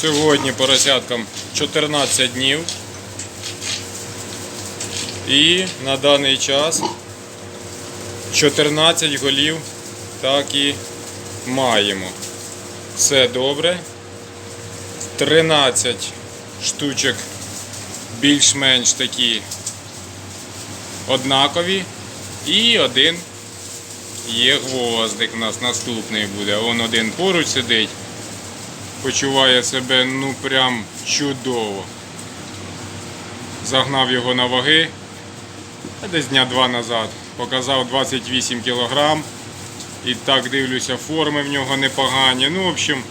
Сьогодні поросяткам 14 днів. І на даний час 14 голів так і маємо. Все добре. 13 штучок більш-менш такі однакові. І один є гвоздик у нас наступний буде. Вон один поруч сидить. Почуває себе ну прям чудово. Загнав його на ваги. Десь дня два назад. Показав 28 кілограм. І так дивлюся, форми в нього непогані. Ну, в общем,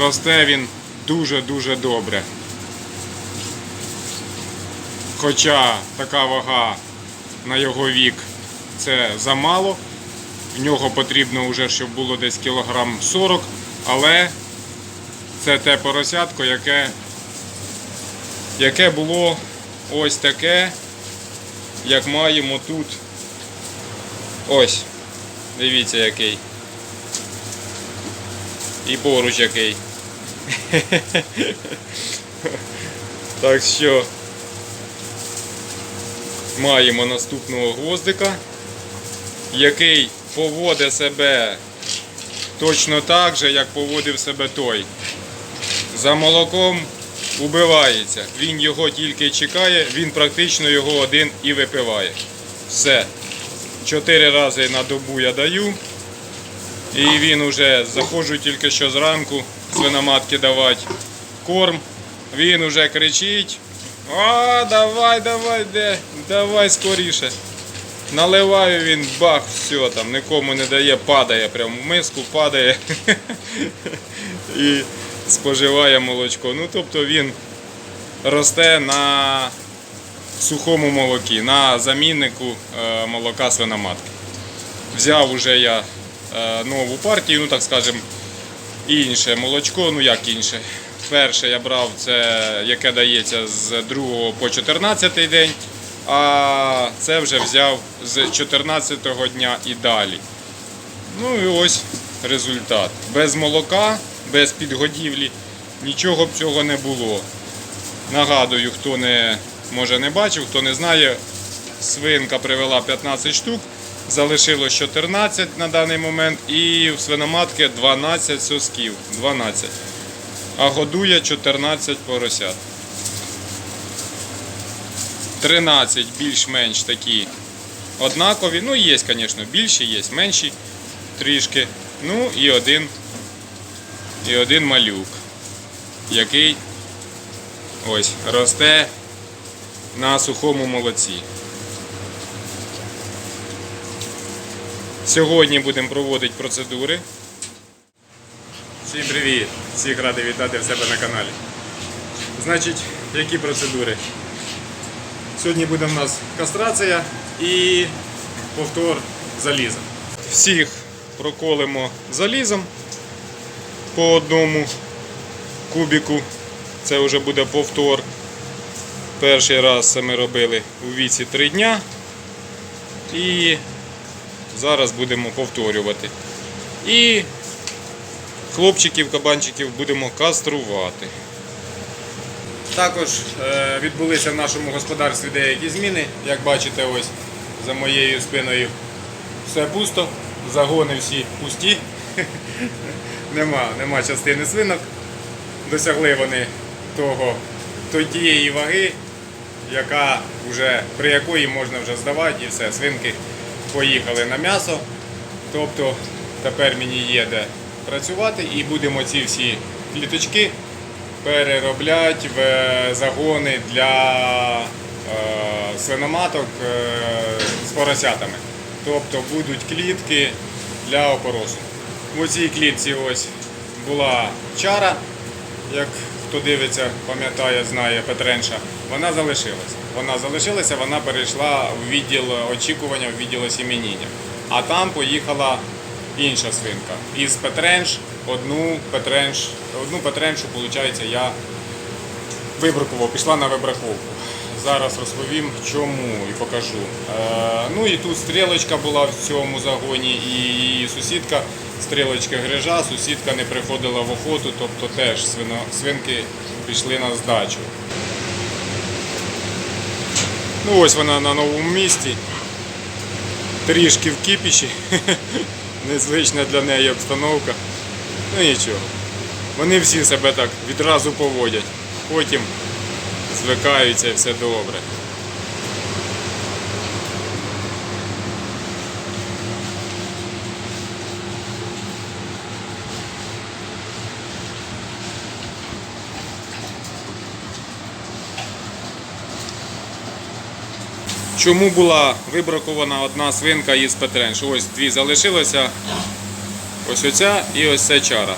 росте він дуже-дуже добре. Хоча така вага на його вік це замало. В нього потрібно вже, щоб було десь кілограм 40, але це те поросятко, яке, яке було ось таке, як маємо тут. Ось. Дивіться який. І поруч який. Так що маємо наступного гвоздика, який поводить себе точно так же, як поводив себе той. За молоком убивається. Він його тільки чекає, він практично його один і випиває. Все. Чотири рази на добу я даю. І він уже заходжу тільки що зранку свиноматки давати корм. Він уже кричить. А, давай, давай, де, давай скоріше. Наливаю він, бах, все там, нікому не дає, падає, прямо в миску падає і споживає молочко. Ну, тобто він росте на сухому молокі, на заміннику е, молока свиноматки. Взяв уже я е, нову партію, ну так скажемо, інше молочко, ну як інше. Перше я брав це, яке дається з 2 по 14 день, а це вже взяв з 14 дня і далі. Ну і ось результат. Без молока, без підгодівлі нічого б цього не було. Нагадую, хто не може не бачив, хто не знає, свинка привела 15 штук, залишилось 14 на даний момент і в свиноматки 12 сосків. 12 а годує 14 поросят. 13 більш-менш такі однакові. Ну, є, звісно, більші, є менші трішки. Ну і один, і один малюк, який ось росте на сухому молоці. Сьогодні будемо проводити процедури. Всім привіт! Всіх радий вітати в себе на каналі. Значить, які процедури? Сьогодні буде в нас кастрація і повтор заліза. Всіх проколимо залізом по одному кубіку. Це вже буде повтор. Перший раз це ми робили у віці 3 дня. І зараз будемо повторювати. І хлопчиків, кабанчиків будемо каструвати. Також е, відбулися в нашому господарстві деякі зміни. Як бачите, ось за моєю спиною все пусто, загони всі пусті. нема, нема частини свинок. Досягли вони того, то- тієї ваги, яка вже, при якої можна вже здавати і все. Свинки поїхали на м'ясо. Тобто тепер мені є де працювати і будемо ці всі кліточки переробляти в е, загони для е, свиноматок е, з поросятами. Тобто будуть клітки для опоросу. У цій клітці ось була чара, як хто дивиться, пам'ятає, знає Петренша, вона залишилася. Вона залишилася, вона перейшла в відділ очікування, в відділ осіменіння. А там поїхала інша свинка. Із Петренш одну Петренш, одну Петреншу, виходить, я вибракував, пішла на вибраковку. Зараз розповім чому і покажу. Е, ну і тут стрілочка була в цьому загоні, і її сусідка стрілочки грижа, сусідка не приходила в охоту, тобто теж свинки пішли на здачу. Ну ось вона на новому місці. Трішки в кипіші. Незвична для неї обстановка. Ну нічого. Вони всі себе так відразу поводять. Потім звикаються і все добре. Чому була вибракована одна свинка із Петрен? Ось дві залишилося. Ось оця і ось ця чара.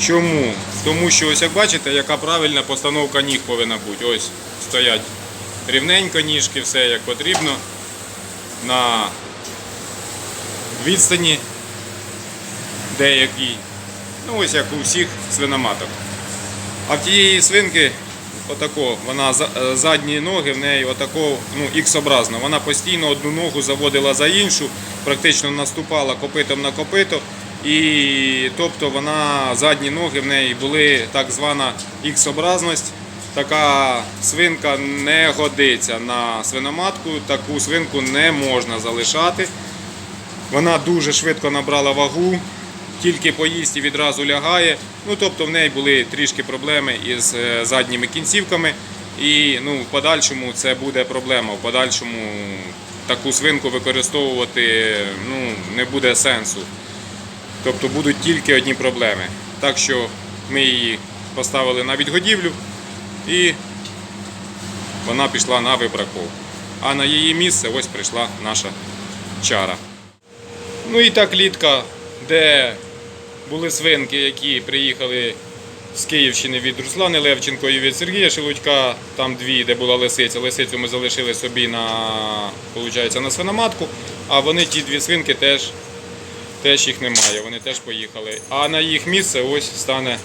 Чому? Тому що ось як бачите, яка правильна постановка ніг повинна бути. Ось стоять рівненько ніжки, все як потрібно. На відстані деякій. Ну ось як у всіх свиноматок. А в тієї свинки отако, вона е, задні ноги в неї отако, ну, ікс-образно. Вона постійно одну ногу заводила за іншу, практично наступала копитом на копито. І тобто вона задні ноги в неї були так звана ікс-образність. Така свинка не годиться на свиноматку, таку свинку не можна залишати. Вона дуже швидко набрала вагу, тільки поїсть і відразу лягає. Ну, тобто в неї були трішки проблеми із е, задніми кінцівками. І ну, в подальшому це буде проблема. В подальшому таку свинку використовувати ну, не буде сенсу. Тобто будуть тільки одні проблеми. Так що ми її поставили на відгодівлю і вона пішла на вибраковку. А на її місце ось прийшла наша чара. Ну і та клітка, де були свинки, які приїхали з Київщини від Руслани Левченко і від Сергія Шелудька. Там дві, де була лисиця. Лисицю ми залишили собі на, получається, на свиноматку, а вони ті дві свинки теж, теж їх немає. Вони теж поїхали. А на їх місце ось стане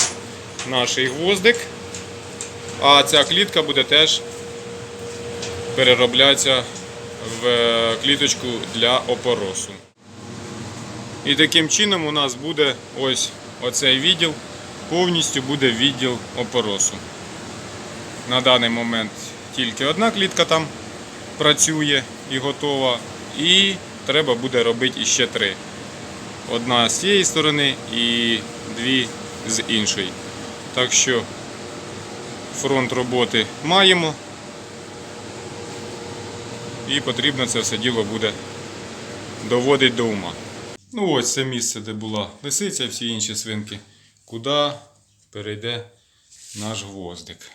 наш гвоздик. А ця клітка буде теж перероблятися в е, кліточку для опоросу. І таким чином у нас буде ось оцей відділ, повністю буде відділ опоросу. На даний момент тільки одна клітка там працює і готова, і треба буде робити іще три. Одна з цієї сторони і дві з іншої. Так що фронт роботи маємо. І потрібно це все діло буде доводити до ума. Ну ось це місце, де була лисиця, всі інші свинки. Куди перейде наш гвоздик.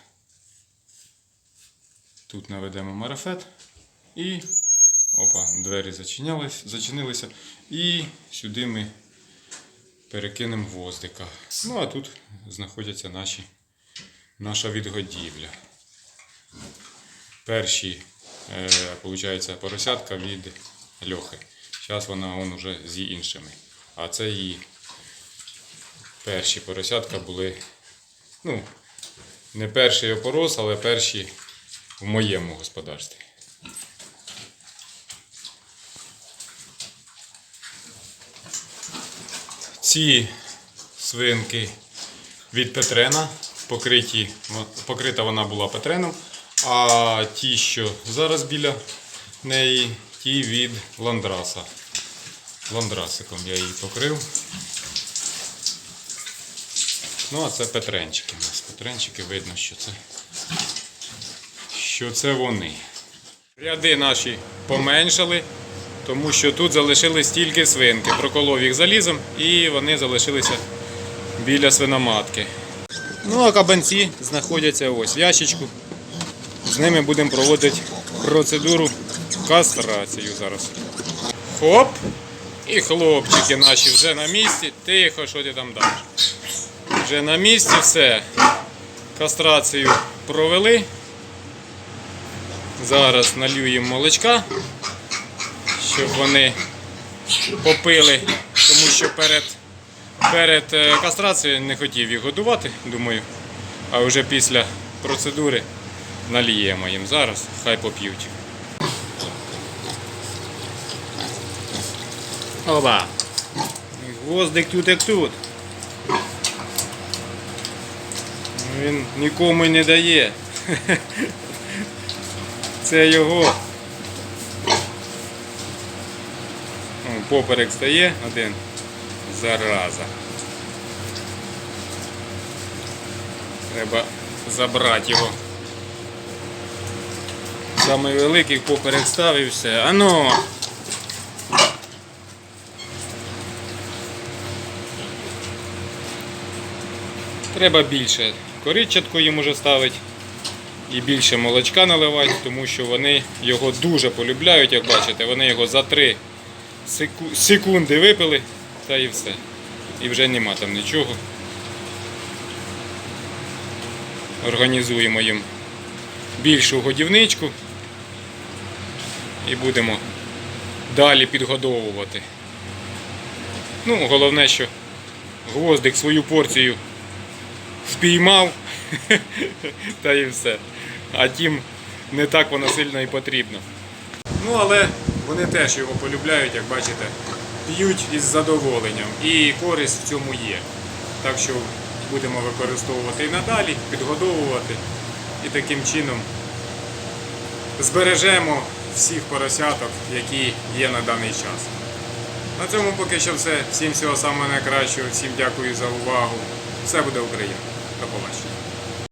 Тут наведемо марафет і опа, двері зачинялись, зачинилися. І сюди ми перекинемо гвоздика. Ну а тут знаходяться наші, наша відгодівля. Перші, е, поросятка від льохи. Зараз вона он уже з іншими. А це її перші поросятка були. Ну, не перший опорос, але перші в моєму господарстві. Ці свинки від Петрена, покриті, покрита вона була Петреном, а ті, що зараз біля неї, ті від Ландраса. Ландрасиком я її покрив. Ну, а це Петренчики у нас. Петренчики видно, що це, що це вони. Ряди наші поменшали, тому що тут залишились тільки свинки. Проколов їх залізом і вони залишилися біля свиноматки. Ну а кабанці знаходяться ось в ящичку. З ними будемо проводити процедуру кастрацію зараз. Хоп! І хлопчики наші вже на місці. Тихо, що ти там даш. Вже на місці все. Кастрацію провели. Зараз налью їм молочка, щоб вони попили, тому що перед, перед е, кастрацією не хотів їх годувати, думаю. А вже після процедури наліємо їм зараз, хай поп'ють. Оба. Гвоздик тут як тут. Він нікому не дає. Це його. Поперек стає один. Зараза. Треба забрати його. Самий великий поперек став і все. Ано! Треба більше коричатку їм уже ставити і більше молочка наливати, тому що вони його дуже полюбляють, як бачите, вони його за 3 секунди випили та і все. І вже нема там нічого. Організуємо їм більшу годівничку і будемо далі підгодовувати. Ну, головне, що гвоздик свою порцію впіймав та і все. А тім не так воно сильно і потрібно. Ну, але вони теж його полюбляють, як бачите, п'ють із задоволенням. І користь в цьому є. Так що будемо використовувати і надалі, підгодовувати і таким чином збережемо всіх поросяток, які є на даний час. На цьому поки що все. Всім всього самого найкращого, всім дякую за увагу. Все буде Україна. До побачення.